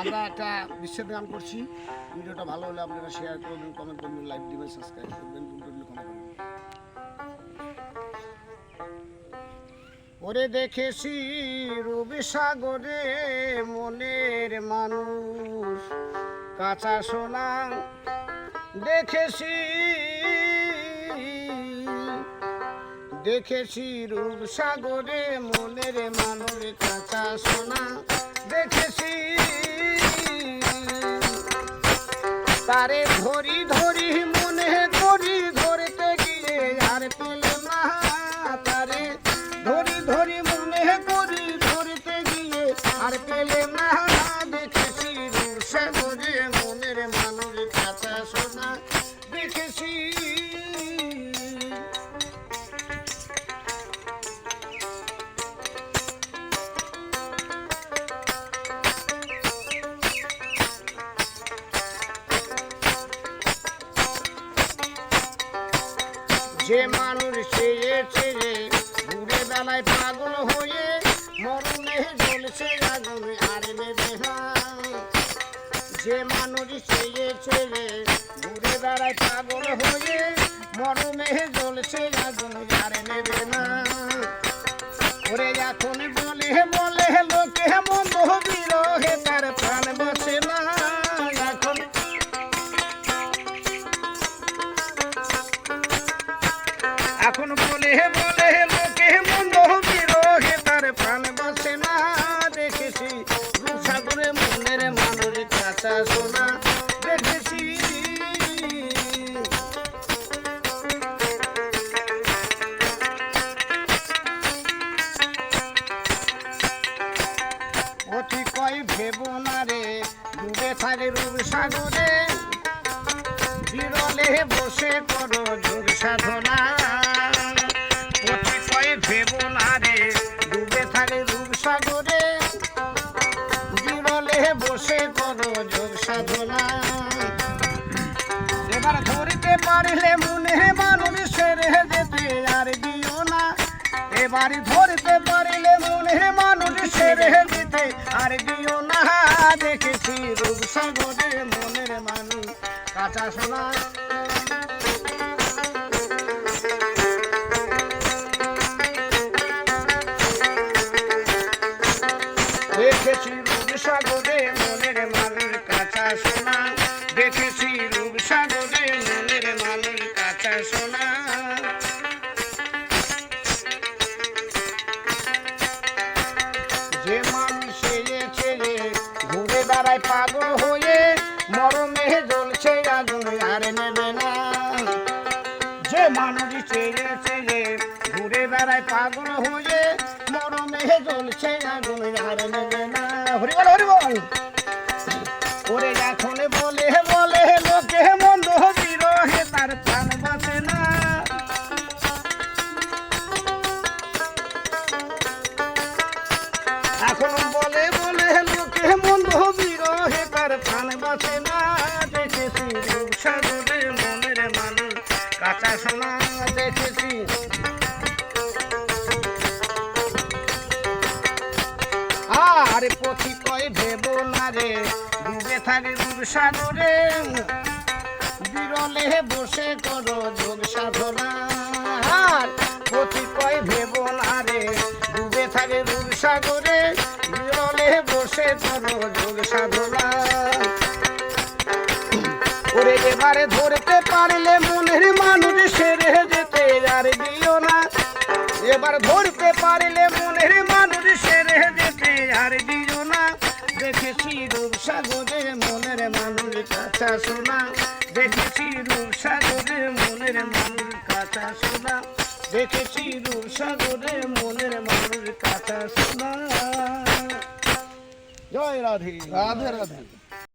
আমরা একটা বিচ্ছেদ গান করছি। ভিডিওটা ভালো হলে আপনারা শেয়ার করবেন কমেন্ট করবেন লাইক দিবেন সাবস্ক্রাইব করবেন ওরে দেখেছি রবি সাগরে মনের মানুষ, কাঁচা সোনা দেখেছি। দেখেছি রূপ সাগরে মনের মানুষ কাঁচা সোনা। দেখেছি তারে ধরি ধরি মনে করি, ধরতে গিয়ে আর পেলাম না। তারে ধরি ধরি মনে করি, ধরতে গিয়ে আর পেলাম না। দেখেছি রূপ সাগরে মনের মানুষ কাঁচা সোনা। দেখেছি যে মানুষ চেয়েছে ছেড়ে ঘুরে বেলায় পাগল হয়ে মরণে জ্বলছে আগুন আর যে মানুষ চেয়েছে ছেড়ে ঘুরে বেড়ায় পাগল হয়ে মরণে জ্বলছে আগুন আর না এখন বলে বলে লোকে মন্দ বিরহে, তার প্রাণ বসে না। দেখেছি রূপসাগরে মনের মানুষ কাঁচা সোনা। দেখেছি। অতি কয় ভেব না রে, ডুবে থাকে রূপসাগরে বিরলে বসে করো যোগ সাধনা। বসে করো যোগ সাধনা। এবার ধরতে পারলে মনে মানুষ সেরে যেতে আর দিও না। এবার ধরতে পারলে মনে মানুষ সেরে যেতে আর দিও না। দেখেছি রূপ সাগরে মনের মানুষ। কাঁচা সোনা। দেখেছি রূপ সাগরে বেড়ায় পাগল হয়ে মরমে জ্বলছে আগুন, আর নেবে না। যে মানুষ ছেড়ে ছেড়ে ঘুরে বেড়ায় পাগল হয়ে মরমে জ্বলছে আগুন, আর নেবে না। হরি বল বাঁচে না দেখেছি, রূপ সাগরে মনের মানুষ। কাঁচা সোনা দেখেছি। আর পথি কয় ভেব না রে, ডুবে থাকে রূপ সাগরে। বিরলে বসে করো যোগ সাধনা। আর পথি কয় ভেব না রে, ডুবে থাকে রূপ সাগরে। বিরলে বসে করো যোগ সাধনা। ওরে এবারে ধরতে পারলে মনের মানুষ সেরে যেতে আর দিও না। এবার ধরতে পারলে মনের মানুষ সেরে যেতে আর দিও না। দেখেছি রূপ সাগরে মনের মানুষ কাঁচা সোনা। দেখেছি রূপ সাগরে মনের মানুষ কাঁচা সোনা। দেখেছি রূপ সাগরে মনের মানুষ কাঁচা সোনা। জয় রাধে রাধে রাধে।